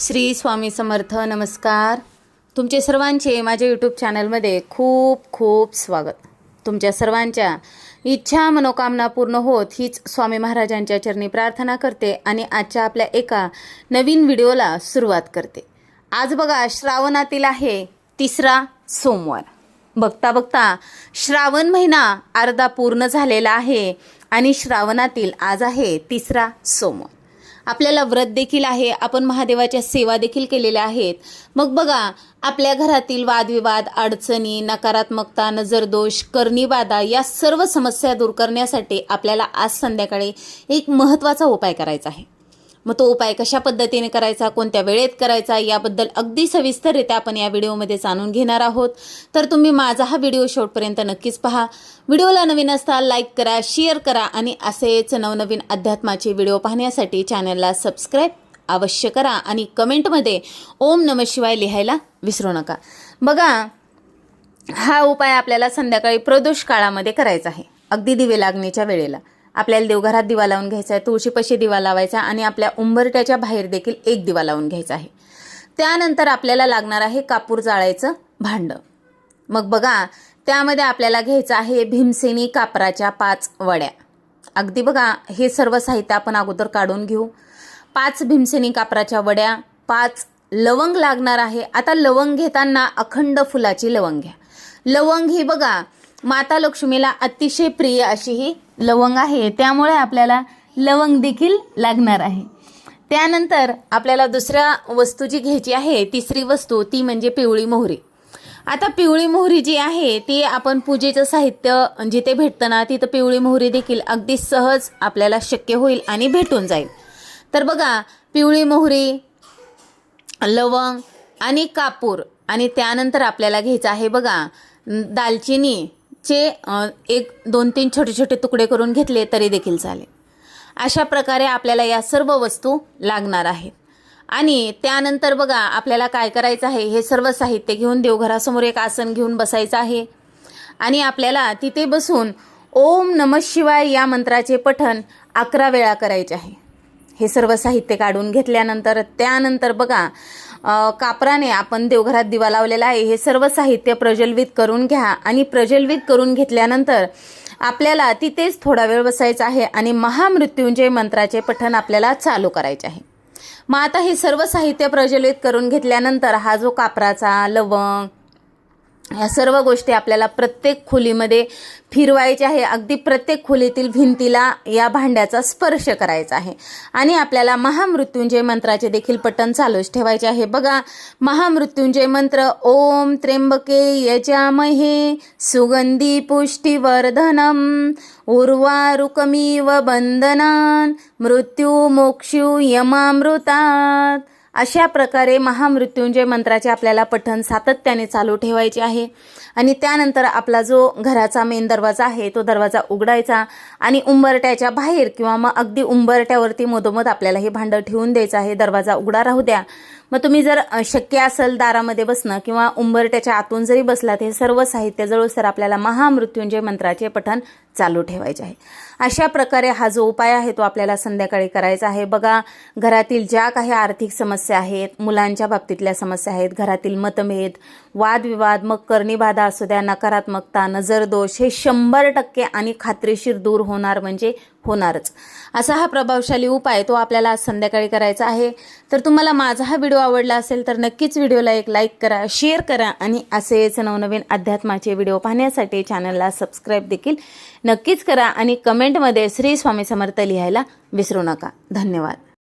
श्री स्वामी समर्थ नमस्कार. तुमचे सर्वांचे माझ्या यूट्यूब चॅनलमध्ये खूप खूप स्वागत. तुमच्या सर्वांच्या इच्छा मनोकामना पूर्ण होत हीच स्वामी महाराजांच्या चरणी प्रार्थना करते आणि आजच्या आपल्या एका नवीन व्हिडिओला सुरुवात करते. आज बघा श्रावणातील आहे तिसरा सोमवार. बघता बघता श्रावण महिना अर्धा पूर्ण झालेला आहे आणि श्रावणातील आज आहे तिसरा सोमवार. आपल्याला व्रत देखील आहे आपण महादेवाच्या सेवा देखील केलेल्या आहेत. मग बघा आपल्या घरातील वादविवाद अडचणी नकारात्मकता नजरदोष करणीबाधा या सर्व समस्या दूर करण्यासाठी आपल्याला आज संध्याकाळी एक महत्त्वाचा उपाय करायचा आहे. मग तो उपाय कशा पद्धतीने करायचा कोणत्या वेळेत करायचा याबद्दल अगदी सविस्तररित्या आपण या व्हिडिओमध्ये जाणून घेणार आहोत. तर तुम्ही माझा हा व्हिडिओ शेवटपर्यंत नक्कीच पहा. व्हिडिओला नवीन असता लाईक करा शेअर करा आणि असेच नवनवीन अध्यात्माचे व्हिडिओ पाहण्यासाठी चॅनलला सबस्क्राईब अवश्य करा आणि कमेंटमध्ये ओम नम शिवाय लिहायला विसरू नका. बघा हा उपाय आपल्याला संध्याकाळी प्रदोष काळामध्ये करायचा आहे. अगदी दिवे लागण्याच्या वेळेला. आपल्याला देवघरात दिवा लावून घ्यायचा आहे तुळशीपाशी दिवा लावायचा आणि आपल्या उंबरट्याच्या बाहेर देखील एक दिवा लावून घ्यायचा आहे. त्यानंतर आपल्याला लागणार आहे कापूर जाळायचं भांडं. मग बघा त्यामध्ये आपल्याला घ्यायचं आहे भीमसेनी कापराच्या पाच वड्या. अगदी बघा हे सर्व साहित्य आपण अगोदर काढून घेऊ. पाच भीमसेनी कापराच्या वड्या पाच लवंग लागणार आहे. आता लवंग घेताना अखंड फुलाची लवंग घ्या. लवंग ही बघा माता लक्ष्मीला अतिशय प्रिय अशी ही लवंग आहे. त्यामुळे आपल्याला लवंग देखील लागणार आहे. त्यानंतर आपल्याला दुसऱ्या वस्तू जी घ्यायची आहे तिसरी वस्तू ती म्हणजे पिवळी मोहरी. आता पिवळी मोहरी जी आहे ती आपण पूजेचं साहित्य जिथे भेटतं ना तिथं पिवळी मोहरी देखील अगदी सहज आपल्याला शक्य होईल आणि भेटून जाईल. तर बघा पिवळी मोहरी लवंग आणि कापूर आणि त्यानंतर आपल्याला घ्यायचं आहे बघा दालचिनी चे एक दोन तीन छोटे छोटे तुकडे करून घेतले तरी देखील चालेल. अशा प्रकारे आपल्याला या सर्व वस्तू लागणार आहेत. आणि त्यानंतर बघा आपल्याला काय करायचं आहे? हे सर्व साहित्य घेऊन देवघरासमोर एक आसन घेऊन बसायचं आहे. आणि आपल्याला तिथे बसून ओम नम शिवाय या मंत्राचे पठन अकरा वेळा करायचे आहे. हे सर्व साहित्य काढून घेतल्यानंतर त्यानंतर बघा कापराने आपण देवघरात दिवा लावलेला आहे. हे सर्व साहित्य प्रज्वलित करून घ्या आणि प्रज्वलित करून घेतल्यानंतर आपल्याला तिथेच थोडा वेळ बसायचा आहे आणि महामृत्युंजय मंत्राचे पठण आपल्याला चालू करायचे आहे. मग आता हे सर्व साहित्य प्रज्वलित करून घेतल्यानंतर हा जो कापराचा लवंग या सर्व गोष्टी आपल्याला प्रत्येक खोलीमध्ये फिरवायच्या आहे. अगदी प्रत्येक खोलीतील भिंतीला या भांड्याचा स्पर्श करायचा आहे. आणि आपल्याला महामृत्युंजय मंत्राचे देखील पठण चालूच ठेवायचे आहे. बघा महामृत्युंजय मंत्र ओम त्र्यंबके यजामहे सुगंधी पुष्टीवर्धनम् उर्वारुकमी व बंधनान मृत्यू मोक्षू यमामृतात अशा प्रकारे महामृत्युंजय मंत्राचे आपल्याला पठण सातत्याने चालू ठेवायचे आहे. आणि त्यानंतर आपला जो घराचा मेन दरवाजा आहे तो दरवाजा उघडायचा आणि उंबरट्याच्या बाहेर किंवा मग अगदी उंबरट्यावरती मधोमध आपल्याला हे भांडं ठेवून द्यायचं आहे. दरवाजा उघडा राहू द्या. मग तुम्ही जर शक्य असेल दारामध्ये बसणं किंवा उंबरट्याच्या आतून जरी बसलात हे सर्व साहित्य जवळसर आपल्याला महामृत्युंजय मंत्राचे पठण चालू ठेवायचे आहे. अशा प्रकारे हा जो उपाय आहे तो आपल्याला संध्याकाळी करायचा आहे. बघा घरातील ज्या काही आर्थिक समस्या आहेत मुलांच्या बाबतीतल्या समस्या आहेत घरातील मतभेद वादविवाद मग कर्णीबाधा असू द्या नकारात्मकता नजरदोष हे शंभर टक्के आणि खात्रीशीर दूर होणार म्हणजे होणारच. असा हा प्रभावशाली उपाय तो आपल्याला आज संध्याकाळी करायचा आहे. तर तुम्हाला माझा हा व्हिडिओ आवडला असेल तर नक्कीच व्हिडिओला एक लाईक करा शेअर करा आणि असेच नवनवीन अध्यात्माचे व्हिडिओ पाहण्यासाठी चॅनलला सबस्क्राईब देखील नक्कीच करा आणि कमेंट कमेंटमध्ये श्री स्वामी समर्थ लिहायला विसरू नका. धन्यवाद.